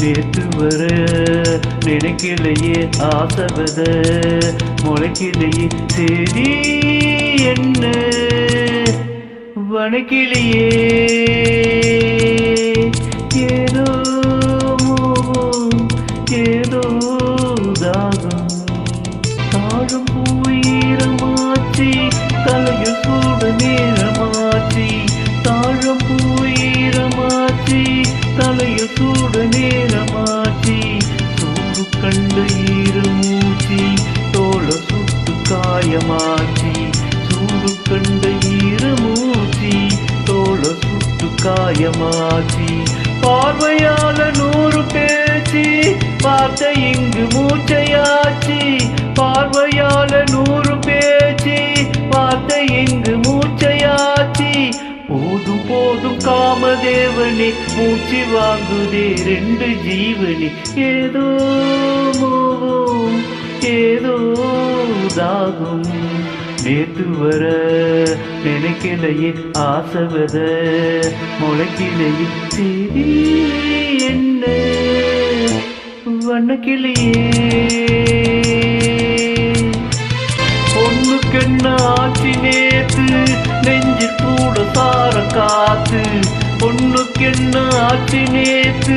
நேற்று வர நினைக்கலையே ஆசவத முளைக்கலையே சரி என்ன? வணக்கிலையே ஏதோ மோகம் ஏதோ தாகம். தாழம் பூயிரமாச்சி தலையில் சூட நேரமாச்சி தாழம் பூயிரமாச்சி தலையில் சூட நேரமாச்சி. சூடு கண்டு ஈரமூச்சி தோள சுட்டு காயமாச்சி. சூடு கண்ட ஈரமூச்சி தோள சுட்டு காயமாச்சி. பார்வையால நூறு பேச்சு. பார்த்த இங்கு மூச்சையாச்சி. ஜீவனே மூச்சு வாங்குதே ரெண்டு ஜீவனே. ஏதோ மோகம் ஏதோ தாகும். நேத்து வர நினைக்கலையே ஆசவத முளைக்கிலையே. சரி என்ன? வண்ணக்கிளியே. பொண்ணுக்கென்ன ஆட்சி நேத்து? நெஞ்சு கூட சார காத்து. பொண்ணுக்கென்ன ஆட்சி நேத்து?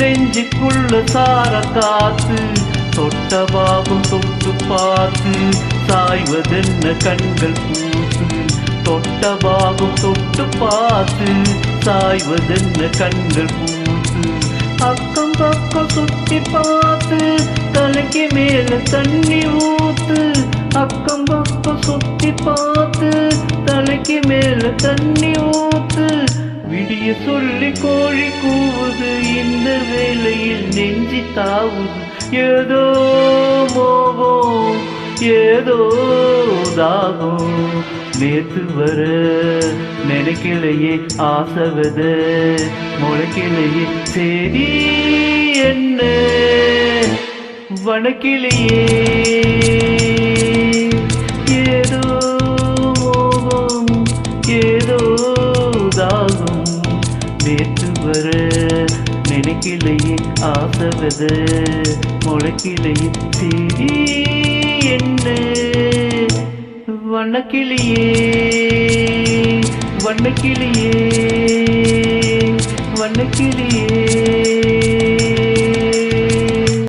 நெஞ்சுக்குள்ள சார காத்து தொட்ட பாவம் தொட்டு பார்த்து சாய்வதென்ன கண்கள் பூத்து? தொட்ட பாவம் தொட்டு பார்த்து சாய்வதென்ன கண்கள் பூத்து? அக்கம் பக்கம் சுத்தி பார்த்து தலைக்கு மேல தண்ணி ஊத்து அக்கம் பக்கம் சுத்தி பார்த்து தலைக்கு மேல தண்ணி ஊத்து. விடிய சொல்லி கோழி கூவுது இந்த வேளையில் நெஞ்சி தாவுது. ஏதோ மோகோ ஏதோ தாகம் நேத்து வர நினைக்கலையே ஆசவத. முளைக்கலையே சரி என்ன? வணக்கிலையே. நேற்று வர நினைக்கலையே ஆசவத. முளைக்கலையே சரி என்ன? வண்ணக்கிளியே. வண்ணக்கிளியே. வண்ணக்கிளியே.